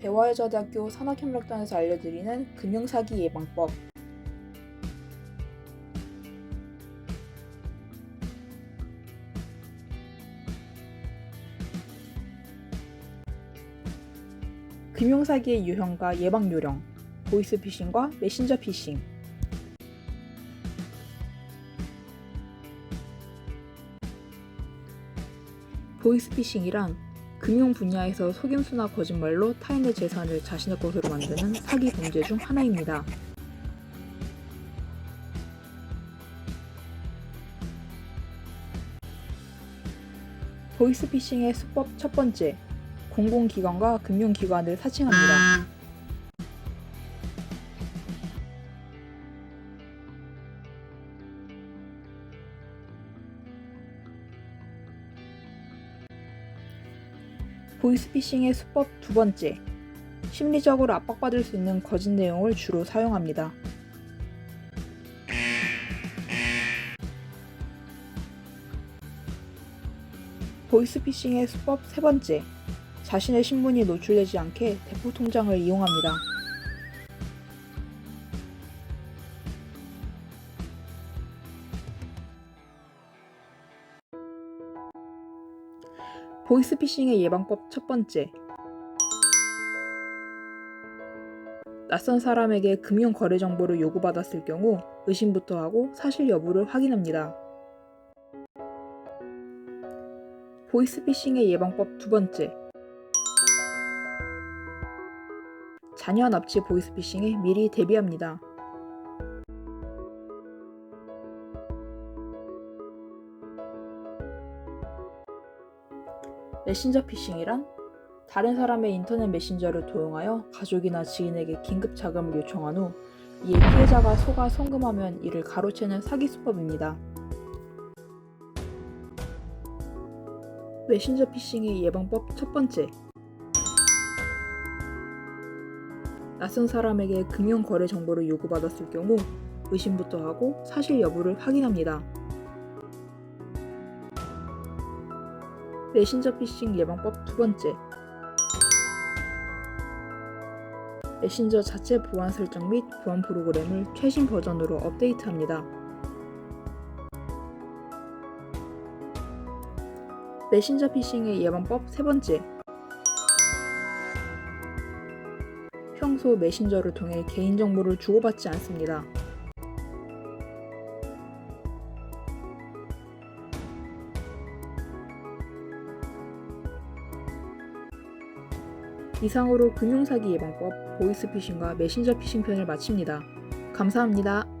대화여자대학교 산학협력단에서 알려드리는 금융사기 예방법. 금융사기의 유형과 예방 요령, 보이스피싱과 메신저 피싱. 보이스피싱이란 금융 분야에서 속임수나 거짓말로 타인의 재산을 자신의 것으로 만드는 사기 범죄 중 하나입니다. 보이스피싱의 수법 첫 번째, 공공기관과 금융기관을 사칭합니다. 보이스피싱의 수법 두 번째, 심리적으로 압박받을 수 있는 거짓 내용을 주로 사용합니다. 보이스피싱의 수법 세 번째, 자신의 신분이 노출되지 않게 대포 통장을 이용합니다. 보이스피싱의 예방법 첫 번째. 낯선 사람에게 금융 거래 정보를 요구받았을 경우 의심부터 하고 사실 여부를 확인합니다. 보이스피싱의 예방법 두 번째. 자녀 납치 보이스피싱에 미리 대비합니다. 메신저 피싱이란 다른 사람의 인터넷 메신저를 도용하여 가족이나 지인에게 긴급 자금을 요청한 후 이에 피해자가 속아 송금하면 이를 가로채는 사기 수법입니다. 메신저 피싱의 예방법 첫 번째. 낯선 사람에게 금융 거래 정보를 요구받았을 경우 의심부터 하고 사실 여부를 확인합니다. 메신저 피싱 예방법 두 번째. 메신저 자체 보안 설정 및 보안 프로그램을 최신 버전으로 업데이트합니다. 메신저 피싱의 예방법 세 번째. 평소 메신저를 통해 개인정보를 주고받지 않습니다. 이상으로 금융사기 예방법, 보이스피싱과 메신저 피싱 편을 마칩니다. 감사합니다.